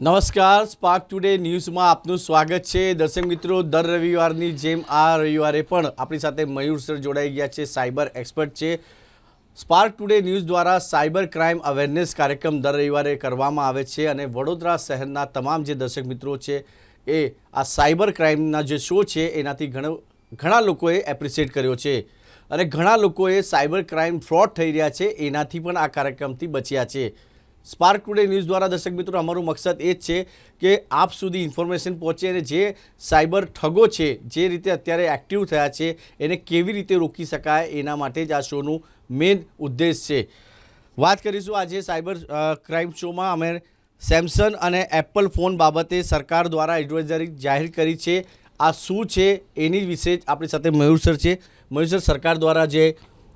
નમસ્કાર spark today ન્યૂઝમાં આપનું સ્વાગત છે. દર્શક મિત્રો, દર રવિવારની જેમ આ રવિવારે પણ આપણી સાથે મયુર સર જોડાઈ ગયા છે, સાયબર એક્સપર્ટ છે. સ્પાર્ક ટુડે ન્યૂઝ દ્વારા સાયબર ક્રાઇમ અવેરનેસ કાર્યક્રમ દર રવિવારે કરવામાં આવે છે અને વડોદરા શહેરના તમામ જે દર્શક મિત્રો છે એ આ સાયબર ક્રાઇમના જે શો છે એનાથી ઘણો, ઘણા લોકોએ એપ્રિશિએટ કર્યો છે અને ઘણા લોકોએ સાયબર ક્રાઇમ ફ્રોડ થઈ રહ્યા છે, એનાથી પણ આ કાર્યક્રમથી બચ્યા છે. સ્પાર્ક ટુડે ન્યૂઝ દ્વારા, દર્શક મિત્રો, અમારું મકસદ એ જ છે કે આપ સુધી ઇન્ફોર્મેશન પહોંચે અને જે સાયબર ઠગો છે, જે રીતે અત્યારે એક્ટિવ થયા છે, એને કેવી રીતે રોકી શકાય, એના માટે જ આ શોનું મેઇન ઉદ્દેશ છે. વાત કરીશું આજે સાયબર ક્રાઇમ શોમાં અમે સેમસંગ અને એપલ ફોન બાબતે સરકાર દ્વારા એડવાઇઝરી જાહેર કરી છે. આ શું છે, એની વિશે જ આપણી સાથે મયુર સર છે. મયુર સર સરકાર દ્વારા જે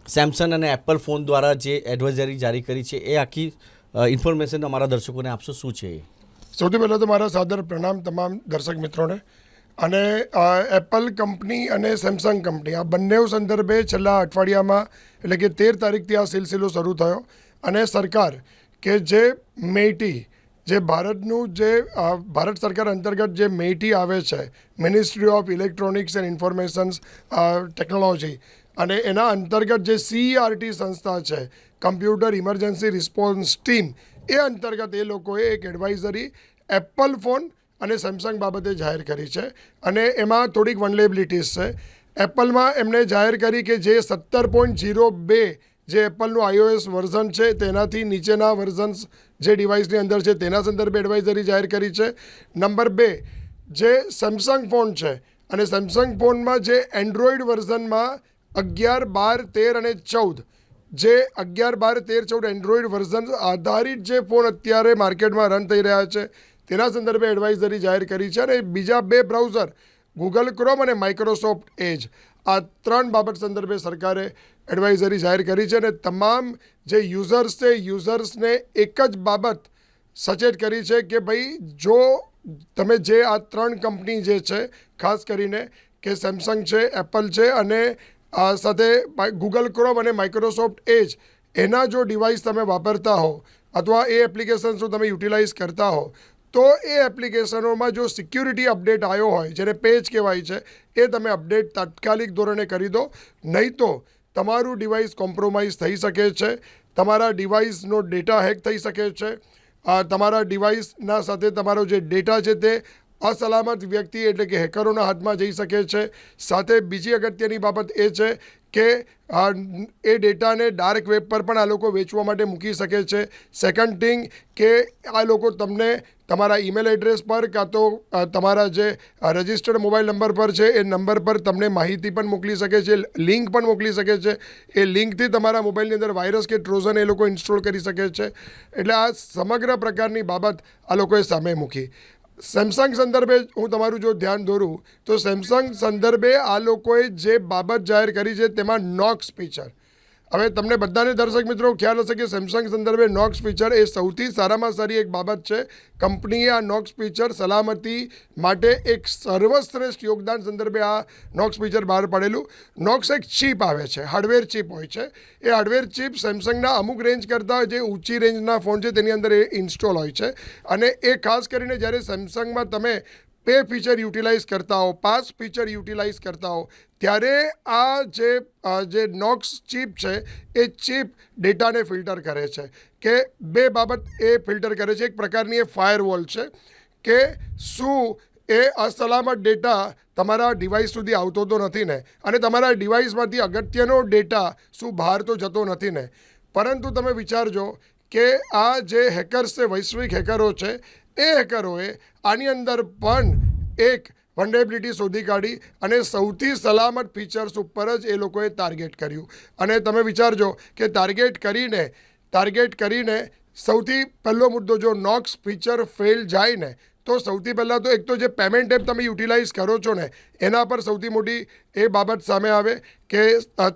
સેમસંગ અને એપલ ફોન દ્વારા જે એડવાઇઝરી જારી કરી છે, એ આખી ઇન્ફોર્મેશન અમારા દર્શકોને આપશો? શું છે સૌથી પહેલાં તો મારા સાદર પ્રણામ તમામ દર્શક મિત્રોને. અને એપલ કંપની અને સેમસંગ કંપની આ બંને સંદર્ભે છેલ્લા અઠવાડિયામાં, એટલે કે તેર તારીખથી આ સિલસિલો શરૂ થયો. અને સરકાર કે જે મેટી, જે ભારતનું જે ભારત સરકાર અંતર્ગત જે મેટી આવે છે ministry of electronics and informations technology અને એના અંતર્ગત જે સીઆરટી સંસ્થા છે કમ્પ્યુટર ઇમરજન્સી રિસ્પોન્સ ટીમ એ અંતર્ગત એ લોકોએ એક એડવાઇઝરી એપલ ફોન અને સેમસંગ બાબતે જાહેર કરી છે. અને એમાં થોડીક વનલેબિલિટીઝ છે. એપલમાં એમણે જાહેર કરી કે જે સત્તર પોઈન્ટ જીરો બે જે એપલનું આઈઓએસ વર્ઝન છે, તેનાથી નીચેના વર્ઝન્સ જે ડિવાઇસની અંદર છે, તેના સંદર્ભે એડવાઇઝરી જાહેર કરી છે. નંબર બે, જે સેમસંગ ફોન છે અને સેમસંગ ફોનમાં જે એન્ડ્રોઈડ વર્ઝનમાં અગિયાર, બાર, તેર અને ચૌદ જે અગિયાર બાર તેર ચૌદ એન્ડ્રોઈડ વર્ઝન આધારિત જે ફોન અત્યારે માર્કેટમાં રન થઈ રહ્યા છે, તેના સંદર્ભે એડવાઇઝરી જાહેર કરી છે અને બીજા બે બ્રાઉઝર ગૂગલ ક્રોમ અને માઇક્રોસોફ્ટ એજ આ ત્રણ બાબત સંદર્ભે સરકારે એડવાઇઝરી જાહેર કરી છે અને તમામ જે યુઝર્સ છે, યુઝર્સને એક જ બાબત સચેત કરી છે કે ભાઈ જો તમે જે આ ત્રણ કંપની જે છે, ખાસ કરીને કે સેમસંગ છે એપલ છે અને સાથે ગૂગલ ક્રોમ અને માઇક્રોસોફ્ટ એજ એના જો ડિવાઇસ તમે વાપરતા હો, અથવા એ એપ્લિકેશન્સ જો તમે યુટિલાઇઝ કરતા હો, તો એ એપ્લિકેશનોમાં જો સિક્યુરિટી અપડેટ આવ્યો હોય, જેને પેજ કહેવાય છે, એ તમે અપડેટ તાત્કાલિક ધોરણે કરી દો. નહીં તો તમારું ડિવાઇસ કોમ્પ્રોમાઇઝ થઈ શકે છે, તમારા ડિવાઇસનો ડેટા હેક થઈ શકે છે તમારા ડિવાઇસના સાથે તમારો જે ડેટા છે તે અસલામત વ્યક્તિ એટલે કે હેકરોના હાથમાં જઈ શકે છે. સાથે બીજી અગત્યની બાબત એ છે કે એ ડેટાને ડાર્ક વેબ પર પણ આ લોકો વેચવા માટે મૂકી શકે છે. સેકન્ડ થિંગ કે, આ લોકો તમને તમારા ઈમેલ એડ્રેસ પર કાં તો તમારા જે રજિસ્ટર્ડ મોબાઈલ નંબર પર છે, એ નંબર પર તમને માહિતી પણ મોકલી શકે છે, લિંક પણ મોકલી શકે છે. એ લિંકથી તમારા મોબાઈલની અંદર વાયરસ કે ટ્રોઝન એ લોકો ઇન્સ્ટોલ કરી શકે છે. એટલે આ સમગ્ર પ્રકારની બાબત આ લોકોએ સામે મૂકી. સેમસંગ સંદર્ભે હું તમારું જો ધ્યાન દોરું, તો સેમસંગ સંદર્ભે આ લોકોએ જે બાબત જાહેર કરી છે તેમાં નોક્સ ફીચર હવે તમને બધાને દર્શક મિત્રો ખ્યાલ હશે કે સેમસંગ સંદર્ભે નોક્સ ફીચર એ સૌથી સારામાં સારી એક બાબત છે. કંપનીએ આ નોક્સ ફીચર સલામતી માટે એક સર્વશ્રેષ્ઠ યોગદાન સંદર્ભે આ નોક્સ ફીચર બહાર પાડેલું. નોક્સ એક ચીપ આવે છે હાર્ડવેર ચીપ હોય છે. એ હાર્ડવેર ચીપ સેમસંગના અમુક રેન્જ કરતાં જે ઊંચી રેન્જના ફોન છે, તેની અંદર એ ઇન્સ્ટોલ હોય છે. અને એ ખાસ કરીને જ્યારે સેમસંગમાં તમે પે ફીચર યુટિલાઇઝ કરતા હો પાસ ફીચર યુટિલાઇઝ કરતા હો, ત્યારે આ જે જે નોક્સ ચીપ છે, એ ચીપ ડેટાને ફિલ્ટર કરે છે. કે બે બાબત એ ફિલ્ટર કરે છે. એક પ્રકારની એ ફાયરવોલ છે કે શું એ અસલામત ડેટા તમારા ડિવાઇસ સુધી આવતો તો નથી ને? અને તમારા ડિવાઇસમાંથી અગત્યનો ડેટા શું બહાર તો જતો નથી ને? પરંતુ તમે વિચારજો કે આ જે હેકર્સ છે, વૈશ્વિક હેકરો છે એ હેકરોએ આની અંદર પણ એક વનરેબિલિટી શોધી કાઢી અને સૌથી સલામત ફીચર્સ ઉપર જ એ લોકોએ ટાર્ગેટ કર્યું. અને તમે વિચારજો કે ટાર્ગેટ કરીને ટાર્ગેટ કરીને સૌથી પહેલો મુદ્દો જો નોક્સ ફીચર ફેલ જાય ને, તો સૌથી પહેલાં તો એક તો જે પેમેન્ટ એપ તમે યુટિલાઇઝ કરો છો ને, એના પર સૌથી મોટી એ બાબત સામે આવે કે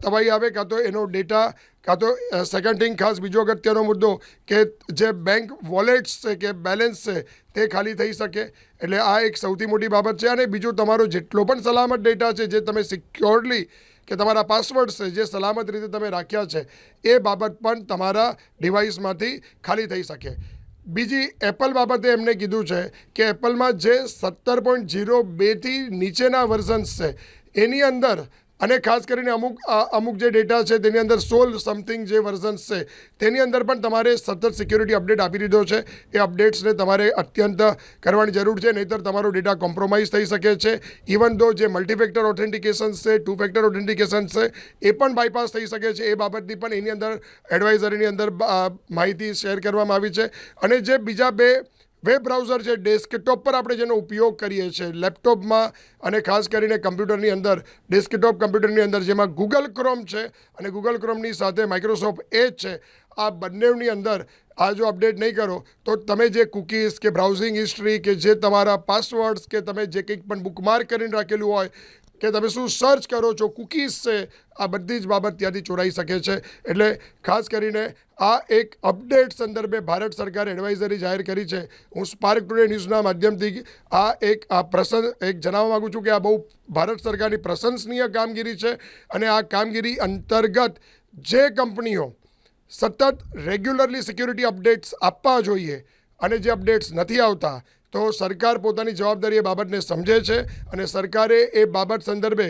તવાઈ આવે કાં તો એનો ડેટા કાં તો સેકન્ડ થિંગ ખાસ બીજો અગત્યનો મુદ્દો કે જે બેંક વોલેટ્સ છે કે બેલેન્સ છે, તે ખાલી થઈ શકે. એટલે આ એક સૌથી મોટી બાબત છે અને બીજું તમારો જેટલો પણ સલામત ડેટા છે, જે તમે સિક્યોરલી કે તમારા પાસવર્ડ છે, જે સલામત રીતે તમે રાખ્યા છે, એ બાબત પણ તમારા ડિવાઇસમાંથી ખાલી થઈ શકે. બીજી એપલ બાબતે એમને કીધું છે કે એપલમાં જે સત્તર પોઈન્ટ જીરો બેથી નીચેના વર્ઝન્સ છે, એની અંદર અને ખાસ કરીને અમુક અમુક જે ડેટા છે, તેની અંદર સોલ સમથિંગ જે વર્ઝન્સ છે, તેની અંદર પણ તમારે સતત સિક્યુરિટી અપડેટ આપી દીધો છે. એ અપડેટ્સને તમારે અત્યંત કરવાની જરૂર છે, નહીંતર તમારો ડેટા કોમ્પ્રોમાઇઝ થઈ શકે છે. ઇવન દો જે મલ્ટીફેક્ટર ઓથેન્ટિકેશન છે ટુ ફેક્ટર ઓથેન્ટિકેશન છે, એ પણ બાયપાસ થઈ શકે છે. એ બાબતની પણ એની અંદર એડવાઇઝરીની અંદર માહિતી શેર કરવામાં આવી છે. અને જે બીજા બે વેબ બ્રાઉઝર છે ડેસ્કટોપ પર આપણે જેનો ઉપયોગ કરીએ છીએ લેપટોપમાં અને ખાસ કરીને કમ્પ્યુટરની અંદર. ડેસ્કટોપ કમ્પ્યુટરની અંદર જેમાં ગૂગલ ક્રોમ છે અને ગૂગલ ક્રોમની સાથે માઇક્રોસોફ્ટ એજ છે. આ બંનેની અંદર આ જો અપડેટ નહીં કરો, તો તમે જે કુકીઝ કે બ્રાઉઝિંગ હિસ્ટ્રી કે જે તમારા પાસવર્ડ્સ કે તમે જે કંઈક પણ બુકમાર્ક કરીને રાખેલું હોય કે તમે શું સર્ચ કરો છો કુકીઝ છે, આ બધી જ બાબત ત્યાંથી ચોરાઈ શકે છે. એટલે ખાસ કરીને આ એક અપડેટ સંદર્ભે ભારત સરકારે એડવાઇઝરી જાહેર કરી છે. હું સ્પાર્ક ટુડે ન્યૂઝના માધ્યમથી આ એક, આ પ્રસંગ એક જણાવવા માગું છું કે આ બહુ ભારત સરકારની પ્રશંસનીય કામગીરી છે અને આ કામગીરી અંતર્ગત જે કંપનીઓ સતત રેગ્યુલરલી સિક્યુરિટી અપડેટ્સ આપવા જોઈએ અને જે અપડેટ્સ નથી આવતા તો સરકાર પોતાની જવાબદારી એ બાબતને સમજે છે અને સરકારે એ બાબત સંદર્ભે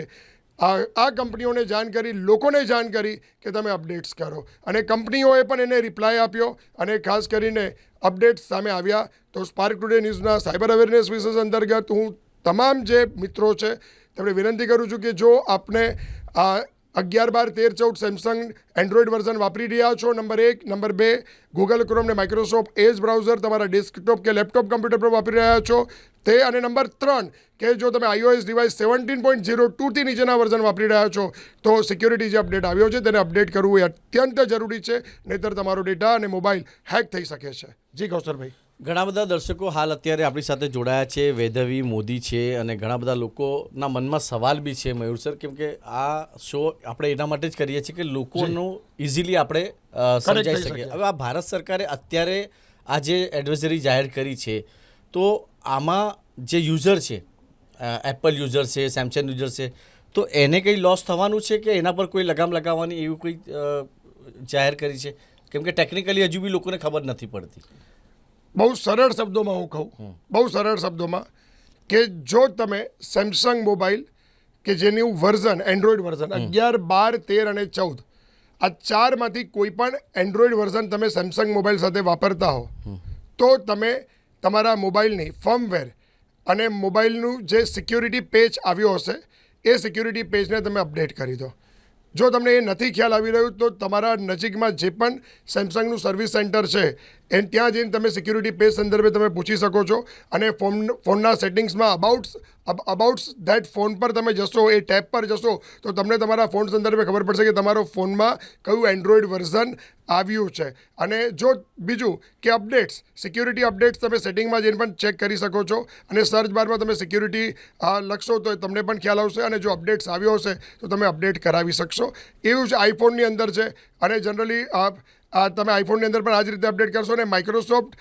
આ આ કંપનીઓને જાણ કરી, લોકોને જાણ કરી કે તમે અપડેટ્સ કરો. અને કંપનીઓએ પણ એને રિપ્લાય આપ્યો અને ખાસ કરીને અપડેટ્સ સામે આવ્યા. તો સ્પાર્ક ટુડે ન્યૂઝના સાયબર અવેરનેસ વિશેષ અંતર્ગત હું તમામ જે મિત્રો છે, તેમણે વિનંતી કરું છું કે જો આપને આ અગિયાર બાર તેર ચૌદ સેમસંગ એન્ડ્રોઈડ વર્ઝન વાપરી રહ્યા છો. નંબર એક, નંબર બે ગૂગલ ક્રોમ ને માઇક્રોસોફ્ટ એજ બ્રાઉઝર તમારા ડેસ્કટોપ કે લેપટોપ કમ્પ્યુટર પર વાપરી રહ્યા છો. તે અને નંબર ત્રણ, કે જો તમે iOS device seventeen point zero ટુથી નીચેના વર્ઝન વાપરી રહ્યા છો, તો સિક્યુરિટી જે અપડેટ આવ્યો છે તેને અપડેટ કરવું એ અત્યંત જરૂરી છે, નહીંતર તમારો ડેટા અને મોબાઈલ હેક થઈ શકે છે. જી કૌશરભાઈ ઘણા બધા દર્શકો હાલ અત્યારે આપણી સાથે જોડાયા છે. વૈદવી મોદી છે અને ઘણા બધા લોકોના મનમાં સવાલ બી છે મયુર સર કેમ કે આ શો આપણે એના માટે જ કરીએ છીએ કે લોકોનું ઇઝીલી આપણે સમજાઈ શકીએ. હવે આ ભારત સરકારે અત્યારે આ જે એડવાઇઝરી જાહેર કરી છે તો આમાં જે યુઝર છે એપલ યુઝર છે સેમસંગ યુઝર છે તો એને કંઈ લોસ થવાનું છે કે એના પર કોઈ લગામ લગાવવાની એવું કોઈ જાહેર કરી છે? કેમ કે ટેકનિકલી હજુ બી લોકોને ખબર નથી પડતી. બહુ સરળ શબ્દોમાં હું કહું. બહુ સરળ શબ્દોમાં કે જો તમે સેમસંગ મોબાઈલ કે જેનું વર્ઝન એન્ડ્રોઈડ વર્ઝન અગિયાર બાર તેર અને ચૌદ આ ચારમાંથી કોઈ પણ એન્ડ્રોઈડ વર્ઝન તમે સેમસંગ મોબાઈલ સાથે વાપરતા હો તો તમે તમારા મોબાઈલની ફર્મવેર અને મોબાઈલનું જે સિક્યુરિટી પેજ આવ્યો હશે એ સિક્યુરિટી પેજને તમે અપડેટ કરી દો. જો તમને એ નથી ખ્યાલ આવી રહ્યું તો તમારા નજીકમાં જે પણ સેમસંગનું સર્વિસ સેન્ટર છે એ ત્યાં જઈને તમે સિક્યુરિટી પેજ સંદર્ભે તમે પૂછી શકો છો. અને ફોન ફોનના સેટિંગ્સમાં અબાઉટ્સ અબાઉટ્સ ધેટ ફોન પર તમે જશો, એ ટેબ પર જશો, તો તમને તમારા ફોન સંદર્ભે ખબર પડશે કે તમારો ફોનમાં કયું એન્ડ્રોઈડ વર્ઝન આવ્યું છે. અને જો બીજું કે અપડેટ્સ સિક્યુરિટી અપડેટ્સ તમે સેટિંગમાં જઈને પણ ચેક કરી શકો છો. અને સર્ચ બારમાં તમે સિક્યુરિટી લખશો તો તમને પણ ખ્યાલ આવશે. અને જો અપડેટ્સ આવ્યો હશે, તો તમે અપડેટ કરાવી શકશો. એવું જ આઈફોનની અંદર છે. અને જનરલી તમે આઈફોનની અંદર પણ આ જ રીતે અપડેટ કરશો ને માઇક્રોસોફ્ટ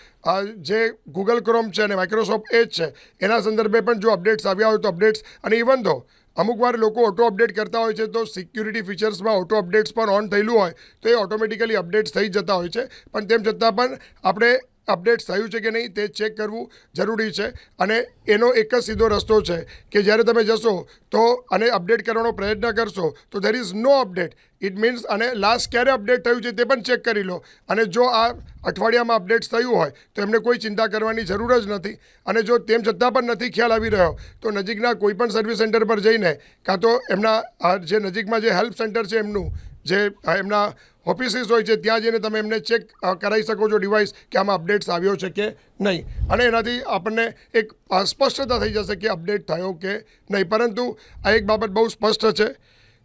જે ગૂગલ ક્રોમ છે અને માઇક્રોસોફ્ટ એજ છે, એના સંદર્ભે પણ જો અપડેટ્સ આવ્યા હોય તો અપડેટ્સ અને ઇવન તો અમુક વાર લોકો ઓટો અપડેટ કરતા હોય છે, તો સિક્યુરિટી ફીચર્સમાં ઓટો અપડેટ્સ પણ ઓન થયેલું હોય, તો એ ઓટોમેટિકલી અપડેટ્સ થઈ જતા હોય છે. પણ તેમ છતાં પણ આપણે અપડેટ થયું છે કે નહીં તે ચેક કરવું જરૂરી છે. અને એનો એક જ સીધો રસ્તો છે કે જ્યારે તમે જશો તો અને અપડેટ કરવાનો પ્રયત્ન કરશો તો there is no update it means અને લાસ્ટ ક્યારે અપડેટ થયું છે તે પણ ચેક કરી લો. અને જો આ અઠવાડિયામાં અપડેટ્સ થયું હોય તો એમને કોઈ ચિંતા કરવાની જરૂર જ નથી. અને જો તેમ છતાં પણ નથી ખ્યાલ આવી રહ્યો તો નજીકના કોઈ પણ સર્વિસ સેન્ટર પર જઈને કાં તો એમના જે નજીકમાં જે હેલ્પ સેન્ટર છે એમનું જે એમના ઓફિસીસ હોય છે ત્યાં જઈને તમે એમને ચેક કરાવી શકો છો ડિવાઇસ કે આમાં અપડેટ્સ આવ્યો છે કે નહીં. અને એનાથી આપણને એક અસ્પષ્ટતા સ્પષ્ટતા થઈ જશે કે અપડેટ થયો કે નહીં. પરંતુ આ એક બાબત બહુ સ્પષ્ટ છે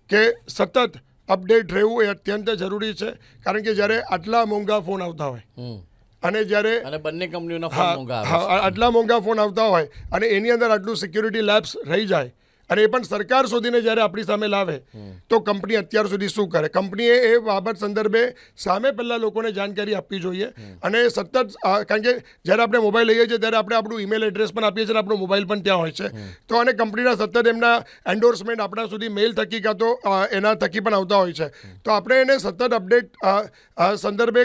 કે સતત અપડેટ રહેવું એ અત્યંત જરૂરી છે કારણ કે જ્યારે આટલા મોંઘા ફોન આવતા હોય અને જ્યારે અને બંને કંપનીઓના આટલા મોંઘા ફોન આવતા હોય અને એની અંદર આટલું સિક્યુરિટી લેબ્સ રહી જાય અને એ પણ સરકાર શોધીને જ્યારે આપણી સામે લાવે તો કંપની અત્યાર સુધી શું કરે? કંપનીએ એ બાબત સંદર્ભે સામે પહેલાં લોકોને જાણકારી આપવી જોઈએ અને સતત કારણ કે જ્યારે આપણે મોબાઈલ લઈએ છીએ ત્યારે આપણે આપણું ઈમેલ એડ્રેસ પણ આપીએ છીએ અને આપણો મોબાઈલ પણ ત્યાં હોય છે. તો અને કંપનીના સતત એમના એન્ડોર્સમેન્ટ આપણા સુધી મેલ થકી કાં તો એના થકી પણ આવતા હોય છે. તો આપણે એને સતત અપડેટ સંદર્ભે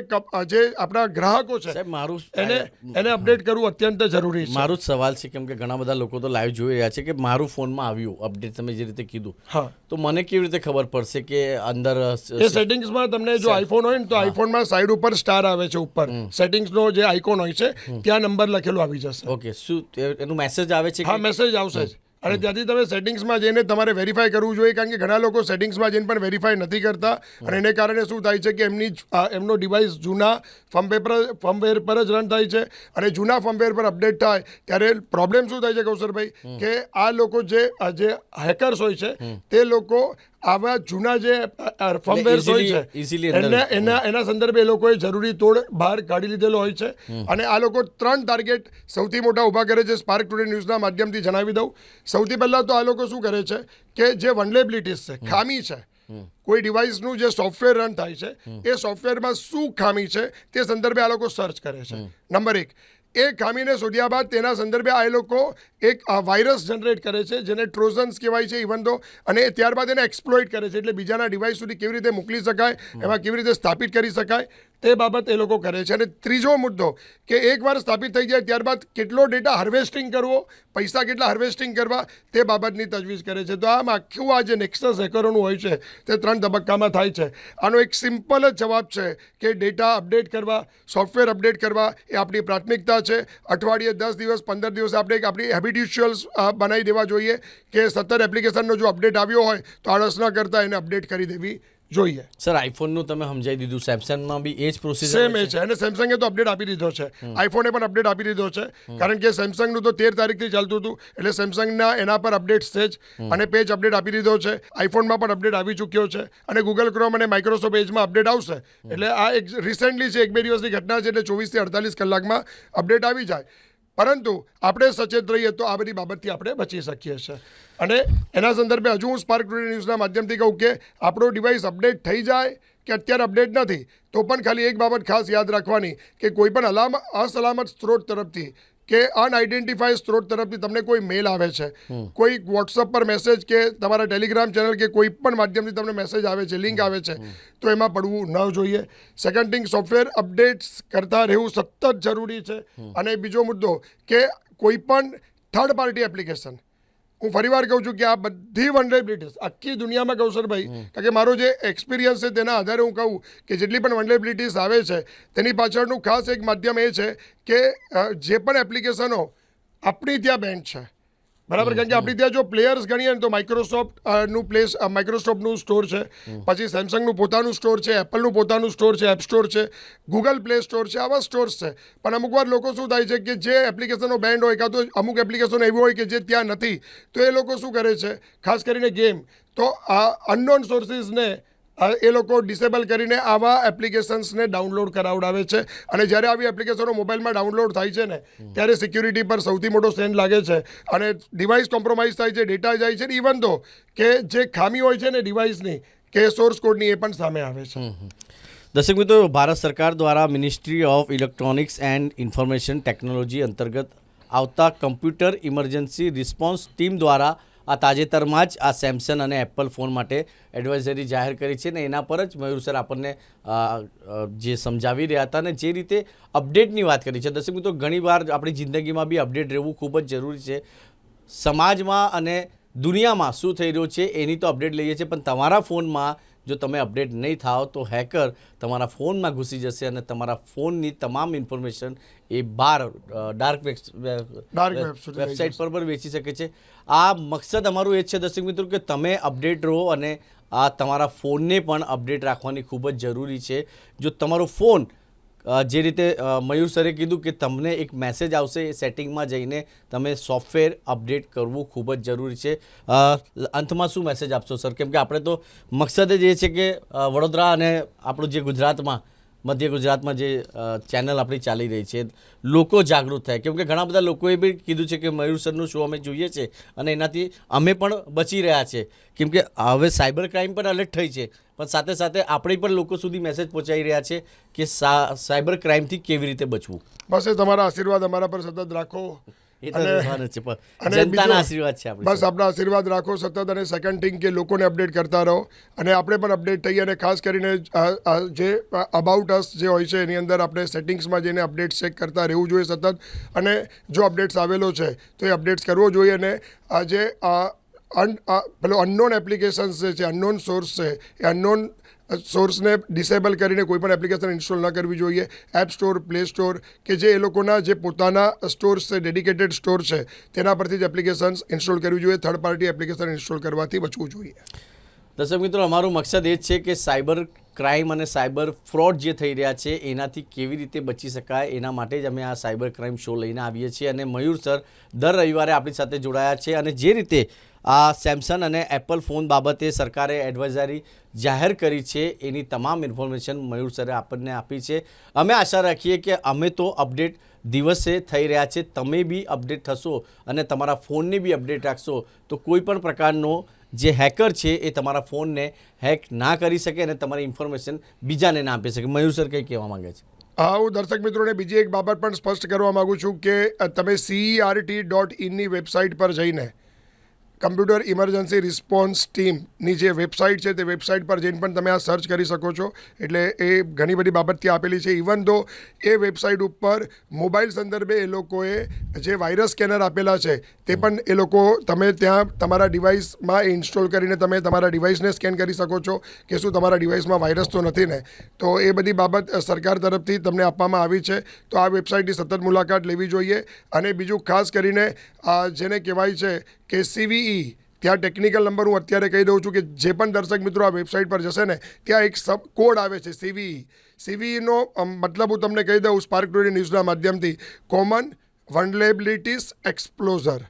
જે આપણા ગ્રાહકો છે મારું એને એને અપડેટ કરવું અત્યંત જરૂરી છે. મારું જ સવાલ છે કેમ કે ઘણા બધા લોકો તો લાઈવ જોઈ રહ્યા છે કે મારું ફોનમાં આવ્યું. અપડેટ તમે જે રીતે કીધું હા. તો મને કેવી રીતે ખબર પડશે કે અંદર એ સેટિંગ્સમાં તમને જો આઈફોન હોય ને તો આઈફોનમાં સાઈડ ઉપર સ્ટાર આવે છે ઉપર. સેટિંગ્સનો જે આઇકોન હોય છે ત્યાં નંબર લખેલો આવી જશે. ઓકે શું એનું મેસેજ આવે છે હા મેસેજ આવશે જ. અને ત્યાંથી તમે સેટિંગ્સમાં જઈને તમારે વેરીફાઈ કરવું જોઈએ કારણ કે ઘણા લોકો સેટિંગ્સમાં જઈને પણ વેરીફાઈ નથી કરતા. અને એને કારણે શું થાય છે કે એમની એમનો ડિવાઇસ જૂના ફર્મવેર ફર્મવેર પર જ રન થાય છે. અને જૂના ફર્મવેર પર અપડેટ થાય ત્યારે પ્રોબ્લેમ શું થાય છે કૌશરભાઈ કે આ લોકો જે જે હેકર્સ હોય છે તે લોકો આવા જૂના જે ફર્મવેર હોય છે એને એના એના સંદર્ભે એ લોકોએ જરૂરી તોડ બહાર કાઢી લીધેલો હોય છે. અને આ લોકો ત્રણ ટાર્ગેટ સૌથી મોટા ઊભા કરે છે સ્પાર્ક ટુડે ન્યૂઝના માધ્યમથી જણાવી દઉં. સૌથી પહેલાં તો આ લોકો શું કરે છે કે જે વનલેબિલિટીઝ છે ખામી છે કોઈ ડિવાઇસનું જે સોફ્ટવેર રન થાય છે એ સોફ્ટવેરમાં શું ખામી છે તે સંદર્ભે આ લોકો સર્ચ કરે છે. નંબર એક એ ખામીને શોધ્યા બાદ તેના સંદર્ભે આ લોકો એક વાયરસ જનરેટ કરે છે, જેને ટ્રોઝન્સ કહેવાય છે ઇવન તો અને ત્યારબાદ એને એક્સપ્લોઇટ કરે છે, એટલે બીજાના ડિવાઇસ સુધી કેવી રીતે મોકલી શકાય, એમાં કેવી રીતે સ્થાપિત કરી શકાય તે બાબત એ લોકો કરે છે. અને ત્રીજો મુદ્દો કે એકવાર સ્થાપિત થઈ જાય ત્યારબાદ કેટલો ડેટા હાર્વેસ્ટિંગ કરવો, પૈસા કેટલા હાર્વેસ્ટિંગ કરવા, તે બાબતની તજવીજ કરે છે. તો આમ આખું આ જે નેક્સસ હેકરોનું હોય છે, તે ત્રણ તબક્કામાં થાય છે. આનો એક સિમ્પલ જ જવાબ છે કે ડેટા અપડેટ કરવા, સોફ્ટવેર અપડેટ કરવા એ આપણી પ્રાથમિકતા છે. અઠવાડિયે દસ દિવસ, પંદર દિવસ આપણે એક આપણી હેબિટ્યુઅલ્સ બનાવી દેવા જોઈએ કે સત્તર એપ્લિકેશનનો જો અપડેટ આવ્યો હોય તો આળસ ન કરતા એને અપડેટ કરી દેવી જોઈએ. સર આઈફોનનું તમે સમજાવી દીધું. સેમસંગમાં બી એ જ પ્રોસીજર સેમ એ છે. અને સેમસંગે તો અપડેટ આપી દીધો છે. આઈફોને પણ અપડેટ આપી દીધો છે. કારણ કે સેમસંગનું તો તેર તારીખથી ચાલતું હતું. એટલે સેમસંગના એના પર અપડેટ્સ છે જ. અને પેજ અપડેટ આપી દીધો છે. આઈફોનમાં પણ અપડેટ આવી ચૂક્યો છે. અને ગૂગલ ક્રોમ અને માઇક્રોસોફ્ટ એજમાં અપડેટ આવશે. એટલે આ એક રિસેન્ટલી છે એક બે દિવસની ઘટના છે એટલે ચોવીસથી અડતાલીસ કલાકમાં અપડેટ આવી જાય. પરંતુ આપણે સચેત રહીએ તો આ બધી બાબતથી આપણે બચી શકીએ છીએ. અને એના સંદર્ભે હજુ હું સ્પાર્ક ન્યૂઝના માધ્યમથી કહું કે આપણો ડિવાઇસ અપડેટ થઈ જાય કે અત્યારે અપડેટ નથી, તો પણ ખાલી એક બાબત ખાસ યાદ રાખવાની કે કોઈ પણ અલામ અસલામત સ્ત્રોત તરફથી કે અનઆઇડેન્ટિફાઈડ સ્ત્રોત તરફથી તમને કોઈ મેલ આવે છે. કોઈ વોટ્સઅપ પર મેસેજ કે તમારા ટેલિગ્રામ ચેનલ કે કોઈ પણ માધ્યમથી તમને મેસેજ આવે છે લિંક આવે છે તો એમાં પડવું ન જોઈએ. સેકન્ડ થિંગ સોફ્ટવેર અપડેટ્સ કરતા રહેવું સતત જરૂરી છે. અને બીજો મુદ્દો કે કોઈ પણ થર્ડ પાર્ટી એપ્લિકેશન હું ફરીવાર કહું છું કે આ બધી વનરેબિલિટીઝ આખી દુનિયામાં કૌશરભાઈ કારણ કે મારો જે એક્સપિરિયન્સ છે તેના આધારે હું કહું કે જેટલી પણ વનરેબિલિટીઝ આવે છે તેની પાછળનું ખાસ એક માધ્યમ એ છે કે જે પણ એપ્લિકેશનો આપણી ત્યાં બેન્ડ છે. બરાબર કારણ કે આપણી ત્યાં જો પ્લેયર્સ ગણીએ ને તો માઇક્રોસોફ્ટનું પ્લેસ માઇક્રોસોફ્ટનું સ્ટોર છે. પછી સેમસંગનું પોતાનું સ્ટોર છે એપલનું પોતાનું સ્ટોર છે એપ સ્ટોર છે ગૂગલ પ્લે સ્ટોર છે આવા સ્ટોર્સ છે. પણ અમુક વાર લોકો શું થાય છે કે જે એપ્લિકેશનો બેન્ડ હોય કાં તો અમુક એપ્લિકેશન એવી હોય કે જે ત્યાં નથી તો એ લોકો શું કરે છે? ખાસ કરીને ગેમ તો આ અનનોન સોર્સિસને એ લોકો ડિસેબલ કરીને આવા એપ્લિકેશન્સને ડાઉનલોડ કરાવડાવે છે. અને જ્યારે આવી એપ્લિકેશનો મોબાઈલમાં ડાઉનલોડ થાય છે ને, ત્યારે સિક્યુરિટી પર સૌથી મોટો સ્ટેન્ડ લાગે છે. અને ડિવાઇસ કોમ્પ્રોમાઇઝ થાય છે ડેટા જાય છે ઇવન તો કે જે ખામી હોય છે ને ડિવાઇસની કે સોર્સ કોડની એ પણ સામે આવે છે. દર્શક મિત્રો, ભારત સરકાર દ્વારા ministry of electronics and information technology અંતર્ગત આવતા કમ્પ્યુટર ઇમરજન્સી રિસ્પોન્સ ટીમ દ્વારા આ તાજેતરમાં જ આ સેમસંગ અને એપલ ફોન માટે એડવાઇઝરી જાહેર કરી છે ને એના પર જ મયુર સર આપણને જે સમજાવી રહ્યા હતા અને જે રીતે અપડેટની વાત કરી છે. દર્શક મિત્રો ઘણીવાર આપણી જિંદગીમાં બી અપડેટ રહેવું ખૂબ જ જરૂરી છે. સમાજમાં અને દુનિયામાં શું થઈ રહ્યું છે એની તો અપડેટ લઈએ છીએ, પણ તમારા ફોનમાં જો તમે અપડેટ નહીં થાઓ તો હેકર તમારા ફોનમાં ઘૂસી જશે અને તમારા ફોનની તમામ ઇન્ફોર્મેશન એ બહાર ડાર્ક વેબસાઇટ પર પણ વેચી શકે છે. આ મકસદ અમારું એ જ છે દર્શક મિત્રો કે તમે અપડેટ રહો અને આ તમારા ફોનને પણ અપડેટ રાખવાની ખૂબ જ જરૂરી છે. જો તમારો ફોન જે રીતે મયુર સરે કીધું કે તમને એક મેસેજ આવશે એ સેટિંગમાં જઈને તમે સોફ્ટવેર અપડેટ કરવું ખૂબ જ જરૂરી છે. અંતમાં શું મેસેજ આપશો સર કેમ કે આપણે તો મકસદ જ એ છે કે વડોદરા અને આપણું જે ગુજરાતમાં મધ્ય ગુજરાતમાં જે ચેનલ આપણી ચાલી રહી છે, લોકો જાગૃત થાય. કેમ કે ઘણા બધા લોકોએ બી કીધું છે કે મયુર સરનું શો અમે જોઈએ છે અને એનાથી અમે પણ બચી રહ્યા છે. કેમ કે હવે સાયબર ક્રાઇમ પણ અલર્ટ થઈ છે. પણ સાથે સાથે આપણે પણ લોકો સુધી મેસેજ પહોંચાઈ રહ્યા છે કે સાયબર ક્રાઇમથી કેવી રીતે બચવું. બસ તમારા આશીર્વાદ અમારા પર સતત રાખો. બસ આપણા આશીર્વાદ રાખો સતત અને સેકન્ડ થિંગ કે લોકોને અપડેટ કરતા રહો. અને આપણે પણ અપડેટ થઈએ અને ખાસ કરીને જે અબાઉટ અસ જે હોય છે એની અંદર આપણે સેટિંગ્સમાં જઈને અપડેટ ચેક કરતા રહેવું જોઈએ સતત. અને જો અપડેટ્સ આવેલો છે તો એ અપડેટ્સ કરવો જોઈએ. અને આ જે અન આ પેલો અનનોન એપ્લિકેશન્સ જે છે અનનોન સોર્સ છે એ અનનોન સોર્સને ડિસેબલ કરીને કોઈ પણ એપ્લિકેશન ઇન્સ્ટોલ ન કરવી જોઈએ. એપ સ્ટોર, પ્લે સ્ટોર કે જે એ લોકોના જે પોતાના સ્ટોર્સ છે, ડેડિકેટેડ સ્ટોર છે, તેના પરથી જ એપ્લિકેશન્સ ઇન્સ્ટોલ કરવી જોઈએ થર્ડ પાર્ટી એપ્લિકેશન ઇન્સ્ટોલ કરવાથી બચવું જોઈએ. દર્શક મિત્રો, અમારું મકસદ એ છે કે સાયબર ક્રાઇમ અને સાયબર ફ્રોડ જે થઈ રહ્યા છે, એનાથી કેવી રીતે બચી શકાય, એના માટે જ અમે આ સાયબર ક્રાઇમ શો લઈને આવીએ છીએ. અને મયુર સર દર રવિવારે આપણી સાથે જોડાયા છે અને જે રીતે આ સેમસંગ અને એપલ ફોન બાબતે સરકારે એડવાઇઝરી જાહેર કરી છે. એની તમામ ઇન્ફોર્મેશન મયુર સરે આપણને આપી છે. અમે આશા રાખીએ કે અમે તો અપડેટ દિવસે થઈ રહ્યા છે. તમે બી અપડેટ થશો અને તમારા ફોનને બી અપડેટ રાખશો, તો કોઈ પણ પ્રકારનો જે હેકર છે એ તમારા ફોનને હેક ના કરી શકે અને તમારી ઇન્ફોર્મેશન બીજાને ના આપી શકે. મયુર સર કંઈ કહેવા માંગે છે? હા, હું દર્શક મિત્રોને બીજી એક બાબત પણ સ્પષ્ટ કરવા માગું છું કે તમે સીઈઆરટી ડોટ ઇનની વેબસાઇટ પર જઈને કમ્પ્યુટર ઇમરજન્સી રિસ્પોન્સ ટીમની જે વેબસાઇટ છે તે વેબસાઇટ પર જઈને પણ તમે આ સર્ચ કરી શકો છો. એટલે એ ઘણી બધી બાબત ત્યાં આપેલી છે. ઇવન ધો એ વેબસાઇટ ઉપર મોબાઈલ સંદર્ભે એ લોકોએ જે વાયરસ સ્કેનર આપેલા છે તે પણ એ લોકો તમે ત્યાં તમારા ડિવાઇસમાં ઇન્સ્ટોલ કરીને તમે તમારા ડિવાઇસને સ્કેન કરી શકો છો કે શું તમારા ડિવાઇસમાં વાયરસ તો નથી ને. તો એ બધી બાબત સરકાર તરફથી તમને આપવામાં આવી છે. તો આ વેબસાઇટની સતત મુલાકાત લેવી જોઈએ. અને બીજું ખાસ કરીને જેને કહેવાય છે કે સીવીઈ ત્યાં ટેકનિકલ નંબર હું અત્યારે કહી દઉં છું કે જે પણ દર્શક મિત્રો આ વેબસાઇટ પર જશે ને, ત્યાં એક સબ કોડ આવે છે સીવીઈ. સીવીઈનો મતલબ હું તમને કહી દઉં સ્પાર્ક ટુડે ન્યૂઝના માધ્યમથી કોમન વનલેબિલિટીસ એક્સપ્લોઝર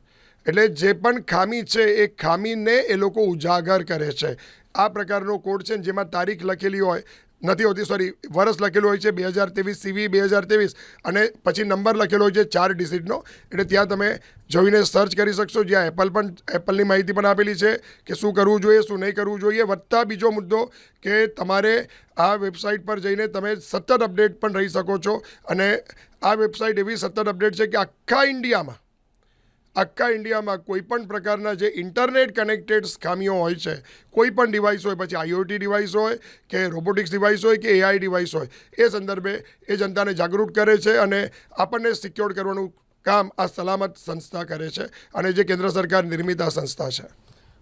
એટલે જે પણ ખામી છે, એ ખામીને એ લોકો ઉજાગર કરે છે. આ પ્રકારનો કોડ છે જેમાં તારીખ લખેલી હોય નથી હોતી સોરી વર્ષ લખેલું હોય છે બે હજાર ત્રેવીસ સીવી બે હજાર ત્રેવીસ અને પછી નંબર લખેલો હોય છે ચાર ડિજિટનો એટલે ત્યાં તમે જોઈને સર્ચ કરી શકશો, જ્યાં એપલ પણ એપલની માહિતી પણ આપેલી છે કે શું કરવું જોઈએ, શું નહીં કરવું જોઈએ, વત્તા બીજો મુદ્દો કે તમારે આ વેબસાઇટ પર જઈને તમે સતત અપડેટ પણ રહી શકો છો. અને આ વેબસાઇટ એવી સતત અપડેટ છે કે આખા ઇન્ડિયામાં આખા ઇન્ડિયામાં કોઈ પણ પ્રકારના જે ઇન્ટરનેટ કનેક્ટેડ ખામીઓ હોય છે, કોઈ પણ ડિવાઇસ હોય, પછી આઈઓટી ડિવાઇસ હોય કે રોબોટિક્સ ડિવાઇસ હોય કે એઆઈ ડિવાઇસ હોય, એ સંદર્ભે એ જનતાને જાગૃત કરે છે અને આપણને સિક્યોર કરવાનું કામ આ સલામત સંસ્થા કરે છે અને જે કેન્દ્ર સરકાર નિર્મિત આ સંસ્થા છે.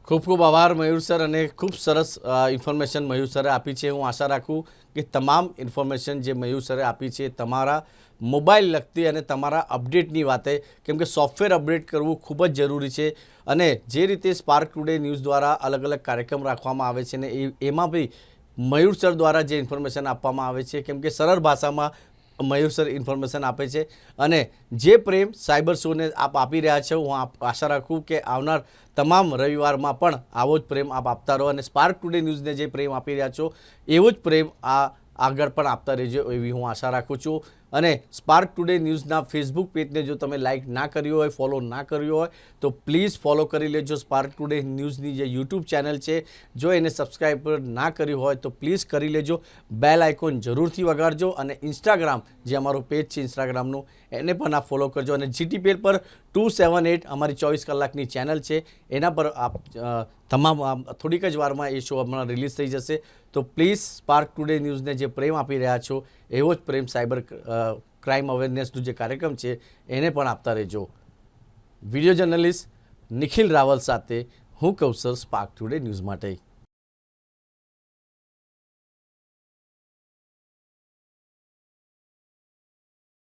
ખૂબ ખૂબ આભાર મયુર સર અને ખૂબ સરસ ઇન્ફોર્મેશન મયુર સરે આપી છે. હું આશા રાખું કે તમામ ઇન્ફોર્મેશન જે મયુર સરે આપી છે તમારા મોબાઈલ લગતી અને તમારા અપડેટની વાતે, કેમ કે સોફ્ટવેર અપડેટ કરવું ખૂબ જ જરૂરી છે. અને જે રીતે સ્પાર્ક ટુડે ન્યૂઝ દ્વારા અલગ અલગ કાર્યક્રમ રાખવામાં આવે છે ને એ, એમાં બી મયુર સર દ્વારા જે ઇન્ફોર્મેશન આપવામાં આવે છે, કેમ કે સરળ ભાષામાં મયુર સર ઇન્ફોર્મેશન આપે છે. અને જે પ્રેમ સાયબર શોને આપ આપી રહ્યા છો, હું આપ- આશા રાખું કે આવનાર તમામ રવિવારમાં પણ આવો જ પ્રેમ આપ આપતા રહો અને સ્પાર્ક ટુડે ન્યૂઝને જે પ્રેમ આપી રહ્યા છો, એવો જ પ્રેમ આ આગળ પણ આપતા રહેજો એવી હું આશા રાખું છું. અને સ્પાર્ક ટુડે ન્યૂઝના ફેસબુક પેજને જો તમે લાઇક ના કર્યો હોય ફોલો ના કર્યો હોય, તો પ્લીઝ ફોલો કરી લેજો સ્પાર્ક ટુડે ન્યૂઝની જે યુટ્યુબ ચેનલ છે. જો એને સબસ્ક્રાઈબ ના કર્યું હોય, તો પ્લીઝ કરી લેજો. બેલ આઇકોન જરૂરથી વગાડજો અને ઇન્સ્ટાગ્રામ જે અમારું પેજ છે ઇન્સ્ટાગ્રામનું એને પણ આ ફોલો કરજો. અને જીટીપીએલ પર ટુ સેવન એટ અમારી ચોવીસ કલાકની ચેનલ છે. એના પર આપ તમામ થોડીક જ વારમાં એ શો હમણાં રિલીઝ થઈ જશે. તો પ્લીઝ સ્પાર્ક ટુડે ન્યૂઝને જે પ્રેમ આપી રહ્યા છો, એવો જ પ્રેમ સાયબર ક્રાઇમ અવેરનેસનું જે કાર્યક્રમ છે, એને પણ આપતા રહેજો. વીડિયો જર્નલિસ્ટ નિખિલ રાવલ સાથે હું કૌશલ સ્પાર્ક ટુડે ન્યૂઝ માટે.